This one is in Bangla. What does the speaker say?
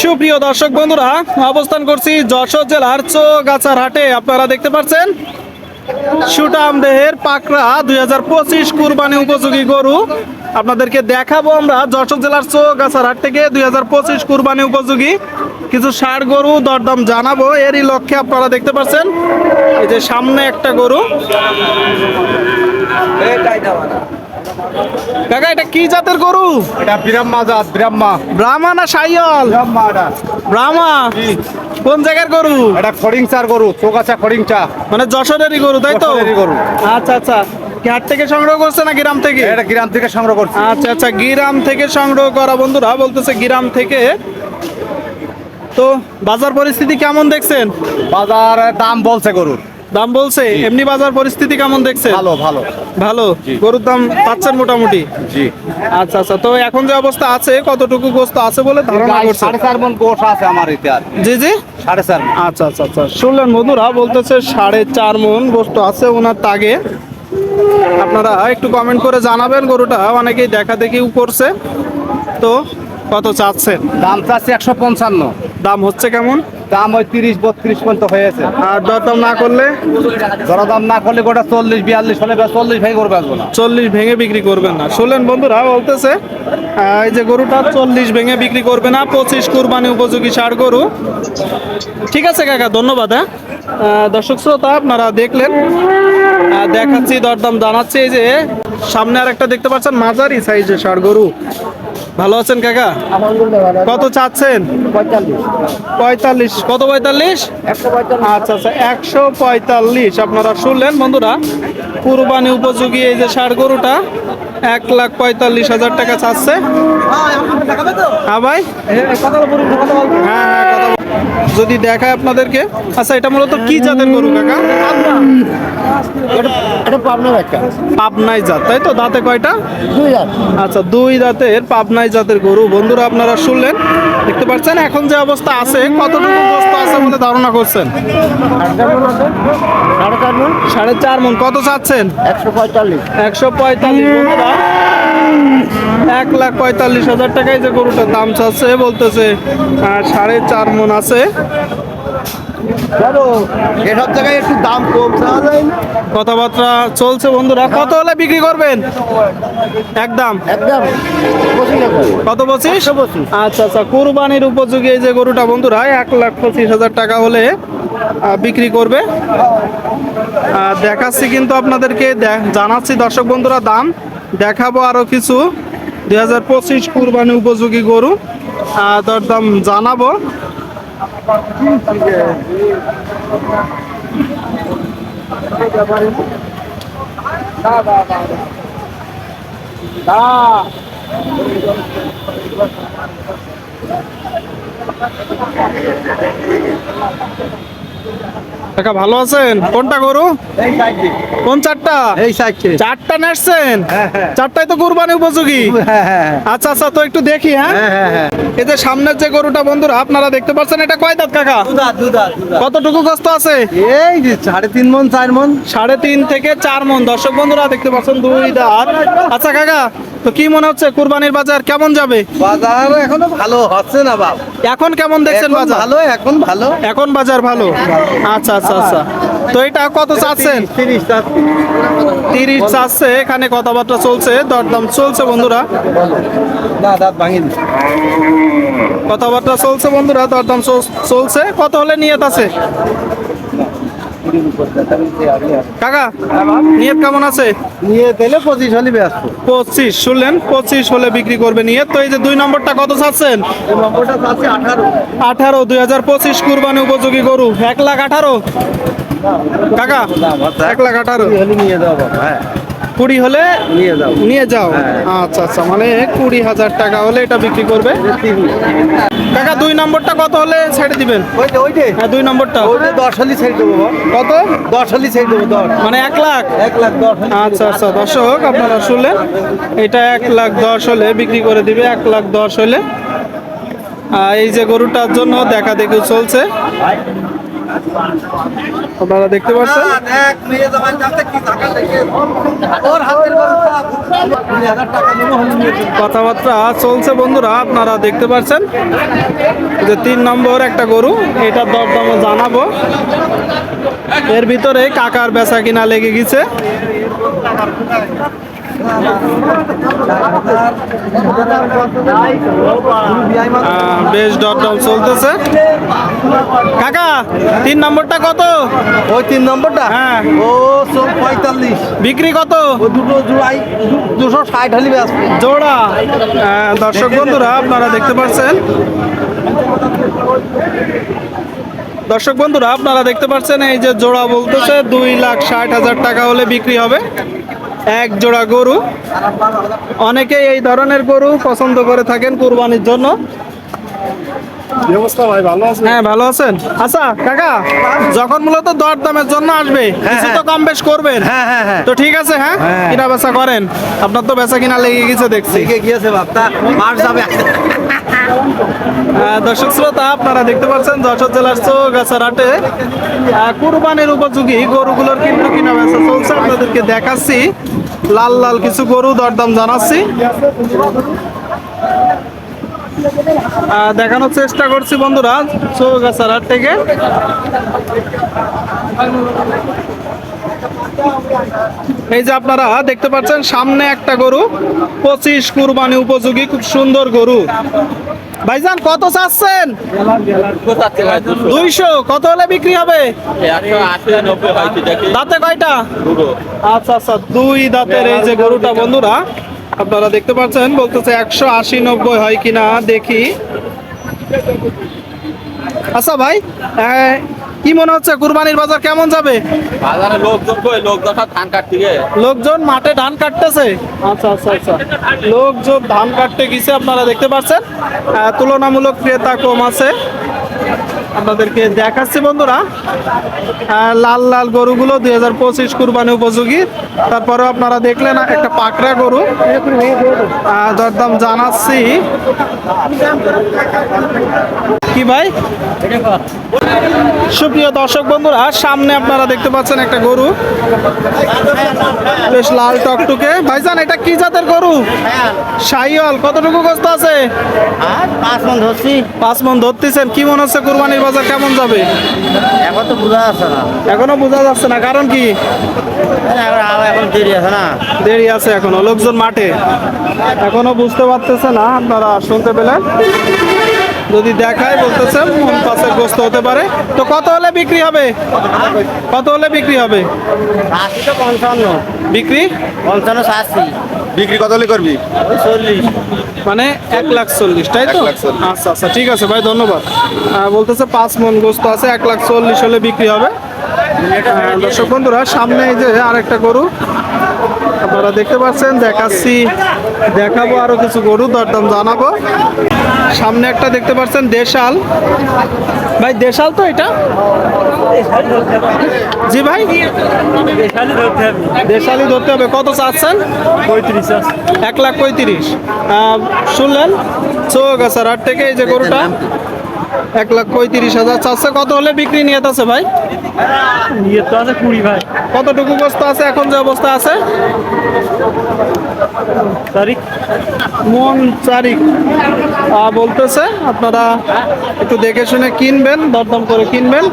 সুপ্রিয় দর্শক বন্ধুরা, অবস্থান করছি যশোর জেলার চৌগাছার হাটে আপনারা দেখতে পাচ্ছেন, সুটাম দেহের পাকড়া দুই হাজার পঁচিশ কুরবানি উপযোগী গরু। আপনাদেরকে দেখাবো আমরা যশোর জেলার চৌগাছার হাট থেকে দুই হাজার পঁচিশ কুরবানি উপযোগী। কিছু ষাট গরু দরদাম জানাব, এরই লক্ষ্যে আপনারা দেখতে পাচ্ছেন, এই যে সামনে একটা গরু। কাকা এটা কি জাতের গরু? এটা ব্রাহ্মা জাত ব্রাহ্মা। ব্রাহ্মা না সাইয়ল? ব্রাহ্মা এটা। ব্রাহ্মা? কোন জায়গার গরু? এটা খড়িংচার গরু চৌকাছা খড়িংচা। মানে যশোরেরই গরু তাই তো? গরু। আচ্ছা আচ্ছা। হাট থেকে সংগ্রহ করছে না গ্রাম থেকে? এটা গ্রাম থেকে সংগ্রহ করছি। আচ্ছা আচ্ছা গ্রাম থেকে সংগ্রহ করা বন্ধুরা বলতেছে গ্রাম থেকে। তো বাজার পরিস্থিতি কেমন দেখছেন? বাজার দাম বলছে গরুর। দাম বলছে এমনি বাজার পরিস্থিতি কেমন দেখছে ভালো ভালো। ভালো? গরুর দাম পাচ্ছেন মোটামুটি? জি। আচ্ছা আচ্ছা। তো এখন যে অবস্থা আছে কতটুকু গোস্ত আছে বলে ধারণা করছে সাড়ে চার মন গোশ আছে আমার এতে আর জি জি? সাড়ে চার আচ্ছা আচ্ছা আচ্ছা। শুনলেন বন্ধুরা বলতেছে সাড়ে চার মন গোস্ত আছে ওনার তাগে। আপনারা একটু কমেন্ট করে জানাবেন গরুটা অনেকেই দেখা দেখিও করছে। তো কত চাচ্ছেন? দাম চাচ্ছে একশো পঞ্চান্ন। দাম হচ্ছে কেমন? দাম ওই তিরিশ বত্রিশ পর্যন্ত হয়েছে। আর দরদাম না করলে? ধরা দাম না করলে গোটা চল্লিশ বিয়াল্লিশ হলে চল্লিশ ভাই করবে আসব না। চল্লিশ ভেঙে বিক্রি করবেন না। শুনলেন বন্ধুরা বলতেছে এই যে গরুটা চল্লিশ ভেঙে বিক্রি করবে না পঁচিশ কুরবানি উপযোগী ষাড় গরু। ঠিক আছে কাকা ধন্যবাদ হ্যাঁ? দর্শক শ্রোতা আপনারা দেখলেন দেখাচ্ছি দরদাম জানাচ্ছি এই যে সামনে আর একটা দেখতে পাচ্ছেন মাঝারি সাইজের ষাড় গরু। ভালো আছেন কাকা? কত চাচ্ছেন? পঁয়তাল্লিশ। কত পঁয়তাল্লিশ? আচ্ছা আচ্ছা একশো পঁয়তাল্লিশ। আপনারা শুনলেন বন্ধুরা কুরবানি উপযোগী এই যে ষাট গরুটা এক লাখ পঁয়তাল্লিশ হাজার টাকা চাচ্ছে। হ্যাঁ ভাই? হ্যাঁ হ্যাঁ কথা যদি দেখায় আপনাদেরকে? আচ্ছা এটা মূলত কি জাতের গরু কাকা? পাবনাই জাত তাই তো? দাঁতে কয়টা? আচ্ছা দুই দাঁতের পাবনাই জাতের গরু। বন্ধুরা আপনারা শুনলেন দেখতে পাচ্ছেন এখন যে অবস্থা আছে কতটুকু অবস্থা আছে বলে ধারণা করছেন? সাড়ে চার মন। কত চাচ্ছেন? একশো পঁয়তাল্লিশ। একশো পঁয়তাল্লিশ। বন্ধুরা এক লাখ পঁয়তাল্লিশ হাজার টাকায় যে গরুটার দাম চাচ্ছে বলতেছে সাড়ে চার মন আছে। এসব জায়গায় একটু দাম কম কথাবার্তা চলছে বন্ধুরা। কত হলে বিক্রি করবেন? একদম। একদম। কত পঁচিশ? আচ্ছা আচ্ছা কোরবানির উপযোগী এই যে গরুটা বন্ধুরা এক লাখ পঁচিশ হাজার টাকা হলে বিক্রি করবে। দেখাচ্ছি কিন্তু আপনাদেরকে জানাচ্ছি দর্শক বন্ধুরা দাম। দেখাবো আরও কিছু। দুই হাজার পঁচিশ কুরবানি উপযোগী গরু। দরদাম জানাব। কাকা ভালো আছেন? কোনটা গরু? কোন চারটা? এই চারটা নেসছেন হ্যাঁ, হ্যাঁ। চারটাই তো কুরবানি উপযোগী। হ্যাঁ আচ্ছা আচ্ছা তো একটু দেখি হ্যাঁ? এই যে সামনের যে গরুটা বন্ধুরা আপনারা দেখতে পাচ্ছেন এটা কয় দাঁত কাকা? কতটুকু কষ্ট আছে? এই যে সাড়ে তিন মন চার মন। সাড়ে তিন থেকে চার মন। দর্শক বন্ধুরা দেখতে পাচ্ছেন দুই দাঁত। আচ্ছা কাকা তো কি মনে হচ্ছে কুরবানির বাজার কেমন যাবে? বাজার এখনও ভালো হচ্ছে না বাপ। এখন কেমন দেখছেন বাজার? ভালো এখন ভালো। এখন বাজার ভালো? আচ্ছা আচ্ছা আচ্ছা। তো এটা কত চাচ্ছেন? তিরিশ চাচ্ছে। এখানে কথাবার্তা চলছে দরদাম চলছে বন্ধুরা। কথাবার্তা চলছে বন্ধুরা দরদাম চল- চলছে। কত হলে নিয়ত আছে? কাকা নিয়ত কেমন আছে? নিয়ে পঁচিশ হলে পঁচিশ শুনলেন? পঁচিশ হলে বিক্রি করবে নিয়ত। তো এই যে দুই নম্বরটা কত চাচ্ছেন? নম্বরটা আছে আঠারো। আঠারো দুই হাজার পঁচিশ কুরবানি উপযোগী গরু। এক লাখ আঠারো? কাকা এক লাখ আঠারো? নিয়ে যাও বাবা হ্যাঁ। কুড়ি হলে নিয়ে যাও। নিয়ে যাও? হ্যাঁ। আচ্ছা আচ্ছা মানে কুড়ি হাজার টাকা হলে এটা বিক্রি করবে? কাকা দুই নম্বরটা কত হলে ছেড়ে দিবেন? ওই যে ওই যে। হ্যাঁ দুই নম্বরটা। দশ হলি ছেড়ে দেবো কত? দশ হলি ছেড়ে দেবো দশ। মানে এক লাখ? এক লাখ দশ আচ্ছা আচ্ছা দশ হোক আপনারা শুনলেন। এটা এক লাখ দশ হলে বিক্রি করে দিবে এক লাখ দশ হলে। এই যে গরুটার জন্য দেখা দেখি চলছে। আপনারা দেখতে পাচ্ছেন? কথাবার্তা চলছে বন্ধুরা আপনারা দেখতে পাচ্ছেন? যে তিন নম্বর একটা গরু এটার দরদামও জানাব। এর ভিতরে কাকার বেচা কিনা লেগে গেছে। বেশ দরদাম চলতেছে। কাকা তিন নম্বরটা কত? ওই তিন নম্বরটা? হ্যাঁ। ও সব পঁয়তাল্লিশ। বিক্রি কত? ও দুটো জোড়াই দুশো ষাট হলি জোড়া। দর্শক বন্ধুরা আপনারা দেখতে পাচ্ছেন। দর্শক বন্ধুরা আপনারা দেখতে পাচ্ছেন এই যে জোড়া বলতেছে দুই লাখ ষাট হাজার টাকা হলে বিক্রি হবে। এক জোড়া গরু। অনেকেই এই ধরনের গরু পছন্দ করে থাকেন কুরবানির জন্য। হ্যাঁ ভালো আছেন। আচ্ছা কাকা যখন মূলত দর দামের জন্য আসবে কিছু তো কম বেশ করবেন। হ্যাঁ হ্যাঁ হ্যাঁ। তো ঠিক আছে হ্যাঁ? হ্যাঁ। কিনা বেচা করেন। আপনার তো বেচা কিনা লেগে গেছে দেখছি। গিয়েছে বাপ্তা মার যাবে। দর্শক শ্রোতা আপনারা দেখতে পাচ্ছেন যশোর জেলার চৌগাছার হাটে আহ, কুরবানির উপযোগী গরুগুলোর কিন্তু কিনা বেচা চলছে। আপনাদেরকে দেখাচ্ছি লাল লাল কিছু গরু দরদাম জানাচ্ছি। দেখানোর চেষ্টা করছি বন্ধুরা চৌগাছার হাট থেকে। এই যে আপনারা দেখতে পাচ্ছেন, সামনে একটা গরু, পঁচিশ কুরবানি উপযোগী, খুব সুন্দর গরু। ভাইজান, কত চাচ্ছেন? দুইশো, কত হলে বিক্রি হবে? দাঁতে কয়টা? আচ্ছা আচ্ছা দুই দাঁতের এই যে গরুটা, বন্ধুরা, আপনারা দেখতে পাচ্ছেন, বলতেছে একশো আশি নব্বই হয় কিনা, দেখি। আচ্ছা ভাই কি মনে হচ্ছে কুরবানির বাজার কেমন যাবে? বাজারে লোকজন কই? লোকজন ধান কাটতে লোকজন মাঠে ধান কাটতেছে? আচ্ছা আচ্ছা আচ্ছা। লোকজন ধান কাটতে গেছে আপনারা দেখতে পাচ্ছেন। তুলনামূলক ক্রেতা কম আছে। আপনাদেরকে দেখাচ্ছি বন্ধুরা। লাল লাল গরুগুলো দুই হাজার পঁচিশ কুরবানি উপযোগী। তারপরে আপনারা দেখলেন একটা পাকড়া গরু। দরদাম জানাচ্ছি। কি ভাই? সুপ্রিয় দর্শক বন্ধুরা সামনে আপনারা দেখতে পাচ্ছেন একটা গরু। বেশ লাল টকটুকে। ভাইজান এটা কি জাতের গরু? শাহিওয়াল কতটুকু কষ্ট আছে? পাঁচ মন ধরছি। পাঁচ মন ধরতেছেন। কি মনে হচ্ছে কুরবানির বাজার কেমন যাবে? এখন তো বোঝা যাচ্ছে না। এখনও বোঝা যাচ্ছে না। কারণ কি? এখন দেরি আছে না। দেরি আছে এখনও। লোকজন মাঠে। এখনও বুঝতে পারতেছে না আপনারা শুনতে পেলেন। যদি দেখায় বলতেছে মন পাশে গ্রস্ত হতে পারে। তো কত হলে বিক্রি হবে? কত হলে বিক্রি হবে? আশি তো পঞ্চান্ন। বিক্রি? পঞ্চান্ন আশি বিক্রি কত হলে করবি? চল্লিশ। মানে এক লাখ চল্লিশ তাই তো। আচ্ছা আচ্ছা ঠিক আছে ভাই ধন্যবাদ। বলতেছে পাঁচ মন গোস্ত আছে এক লাখ চল্লিশ হলে বিক্রি হবে। আহ, দর্শক বন্ধুরা সামনে এই যে আরেকটা গরু আপনারা দেখতে পাচ্ছেন দেখাচ্ছি দেখাবো আরও কিছু গরু দরদাম জানাব। সামনে একটা দেখতে পাচ্ছেন দেশাল। ভাই দেশাল তো এটা? জি ভাই। দেশালি ধরতে হবে। কত চাচ্ছেন? পঁয়ত্রিশ এক লাখ পঁয়ত্রিশ। আহ, শুনলেন? চৌগাছার হাট থেকে এই যে গরুটা। এক লাখ পঁয়ত্রিশ হাজার। চারশো কত হলে বিক্রি নিয়ে আছে ভাই? নিয়ে তো আছে কুড়ি ভাই। কতটুকু বস্তা আছে? এখন যে অবস্থা আছে? তারিখ? মন তারিখ বলতেছে আপনারা একটু দেখে শুনে কিনবেন দরদম করে কিনবেন।